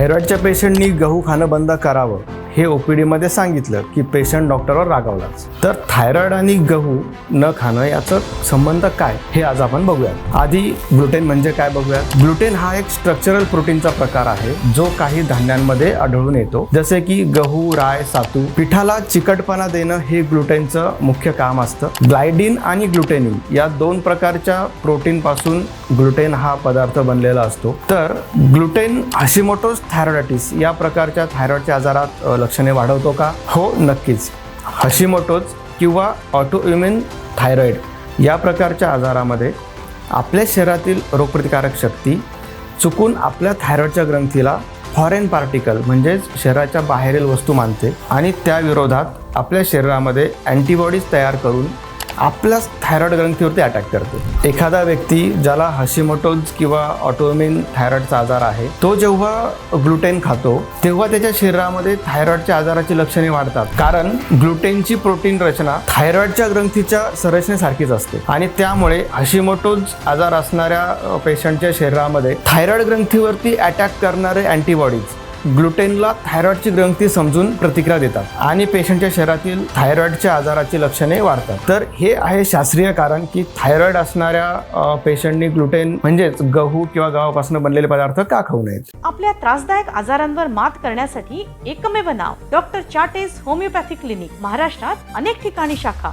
थायरॉईडच्या पेशंटनी गहू खाणं बंद करावं. हे ओ पी डीमध्ये सांगितलं की पेशंट डॉक्टरवर रागावलाच. तर थायरॉइड आणि गहू न खाणं याचं संबंध काय हे आज आपण बघूयात. आधी ग्लुटेन म्हणजे काय बघूयात? ग्लुटेन हा एक स्ट्रक्चरल प्रोटीनचा प्रकार आहे जो काही धान्यांमध्ये आढळून येतो. जसे की गहू राय सातू पिठाला चिकटपणा देणं हे ग्लुटेनचं मुख्य काम असतं. ग्लायडिन आणि ग्लुटेनिन या दोन प्रकारच्या प्रोटीन पासून ग्लुटेन हा पदार्थ बनलेला असतो. तर ग्लुटेन हसिमोटोस थायरॉइडायटिस या प्रकारच्या थायरॉइडच्या आजारात अ, लक्षणे वाढवतो का? हो नक्कीच. हशिमोटोज किंवा ऑटोइम्युन थायरॉइड या प्रकारच्या आजारामध्ये आपल्या शरीरातील रोगप्रतिकारक शक्ती चुकून आपल्या थायरॉइडच्या ग्रंथीला फॉरेन पार्टिकल म्हणजेच शरीराच्या बाहेरील वस्तू मानते आणि त्याविरोधात आपल्या शरीरामध्ये अँटीबॉडीज तयार करून आपल्याच थायरॉइड ग्रंथीवरती अटॅक करते. एखादा व्यक्ती ज्याला हशिमोटोज किंवा ऑटोमिन थायरॉइडचा आजार आहे तो जेव्हा ग्लुटेन खातो तेव्हा त्याच्या शरीरामध्ये थायरॉइडच्या आजाराची लक्षणे वाढतात. कारण ग्लुटेनची प्रोटीन रचना थायरॉइडच्या ग्रंथीच्या संरचनेसारखीच असते. आणि त्यामुळे हशिमोटोज आजार असणाऱ्या पेशंटच्या शरीरामध्ये थायरॉइड ग्रंथीवरती अटॅक करणारे अँटीबॉडीज ग्लुटेनला थायरॉइडची ग्रंथी समजून प्रतिक्रिया देतात आणि पेशंटच्या शरीरातील थायरॉइडच्या आजाराची लक्षणे वाढतात. तर हे आहे शास्त्रीय कारण की थायरॉइड असणाऱ्या पेशंटनी ग्लुटेन म्हणजेच गहू किंवा गव्हापासून बनलेले पदार्थ का खाऊ नयेत? आपल्या त्रासदायक आजारांवर मात करण्यासाठी एकमेव नाव डॉक्टर चाटेज होमिओपॅथी क्लिनिक महाराष्ट्रात अनेक ठिकाणी शाखा.